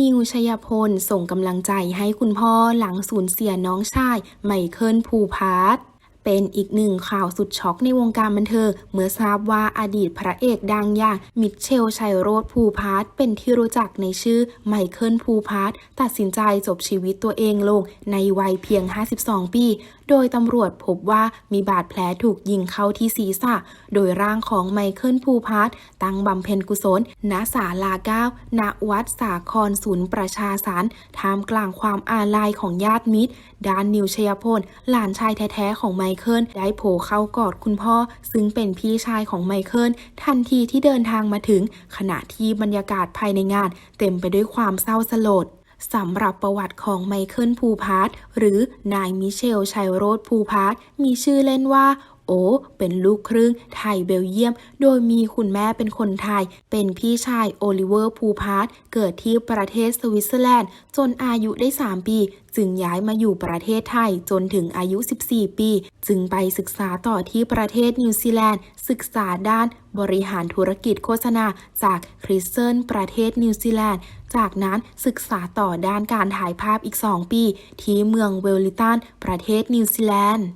นิวชยพลส่งกำลังใจให้คุณพ่อหลังสูญเสียน้องชายไมเคิลภูพาร์ท เป็นอีกหนึ่งข่าวสุดช็อกในวงการบันเทิงเมื่อทราบว่าอดีตพระเอกดังอย่างมิเชลชัยโรธภูพาร์เป็นที่รู้จักในชื่อไมเคิลภูพาร์ตัดสินใจจบชีวิตตัวเองลงในวัยเพียง 52 ปี โดยตำรวจพบว่ามีบาดแผลถูกยิงเข้าที่ศีรษะ โดยร่างของไมเคิลภูพาร์ตั้งบำเพ็ญกุศล ณศาลาเก้าณวัดสาครศูนย์ประชาสารท่ามกลางความอาลัยของญาติมิตรด้านนิวชยพลหลานชายแท้ๆของไมเคิลได้โผล่เข้ากอดคุณพ่อ ซึ่งเป็นพี่ชายของไมเคิลทันทีที่เดินทางมาถึง ขณะที่บรรยากาศภายในงาน เต็มไปด้วยความเศร้าสลดสำหรับประวัติของไมเคิลภูพาร์ทหรือนายมิเชลชัยโรธภูพาร์ทมีชื่อเล่นว่า โอ เป็นลูกครึ่งไทยเบลเยียม โดยมีคุณแม่เป็นคนไทย เป็นพี่ชายโอลิเวอร์ภูพาร์เกิดที่ประเทศสวิตเซอร์แลนด์ จนอายุได้ 3 ปี จึงย้ายมาอยู่ประเทศไทยจนถึงอายุ 14 ปี จึงไปศึกษาต่อที่ประเทศนิวซีแลนด์ ศึกษาด้านบริหารธุรกิจโฆษณาจากคริสเซนประเทศนิวซีแลนด์ จากนั้นศึกษาต่อด้านการถ่ายภาพอีก 2 ปี ที่เมืองเวลลิตัน ประเทศนิวซีแลนด์